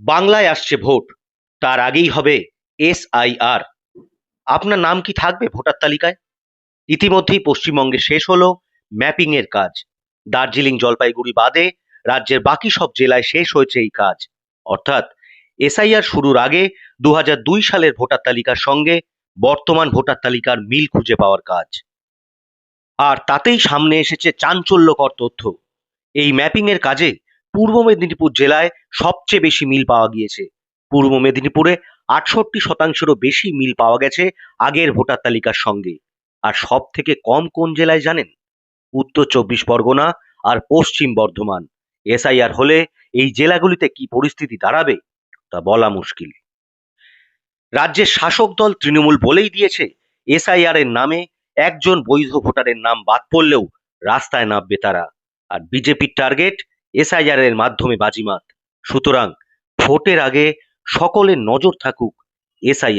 বাংলায় আসছে ভোট, তার আগেই হবে এসআইআর আপনার নাম কি থাকবে ভোটার তালিকায়? ইতিমধ্যেই পশ্চিমবঙ্গে শেষ হলো ম্যাপিং এর কাজ। দার্জিলিং জলপাইগুড়ি বাদে রাজ্যের বাকি সব জেলায় শেষ হয়েছে এই কাজ। অর্থাৎ এসআইআর শুরুর আগে দু সালের ভোটার তালিকার সঙ্গে বর্তমান ভোটার তালিকার মিল খুঁজে পাওয়ার কাজ। আর তাতেই সামনে এসেছে চাঞ্চল্যকর তথ্য। এই ম্যাপিং এর কাজে পূর্ব মেদিনীপুর জেলায় সবচেয়ে বেশি মিল পাওয়া গিয়েছে। পূর্ব মেদিনীপুরে আটষট্টি শতাংশেরও বেশি মিল পাওয়া গেছে আগের ভোটার তালিকার সঙ্গে। আর সব থেকে কম কোন জেলায় জানেন? উত্তর চব্বিশ পরগনা আর পশ্চিম বর্ধমান। এসআইআর হলে এই জেলাগুলিতে কি পরিস্থিতি দাঁড়াবে, তা বলা মুশকিল। রাজ্যের শাসক দল তৃণমূল বলেই দিয়েছে, এসআইআর এর নামে একজন বৈধ ভোটারের নাম বাদ পড়লেও রাস্তায় নামবে তারা। আর বিজেপির টার্গেট এসআইআর এর মাধ্যমে বাজিমাত। সুতরাং ভোটের আগে সকলের নজর থাকুক এসআই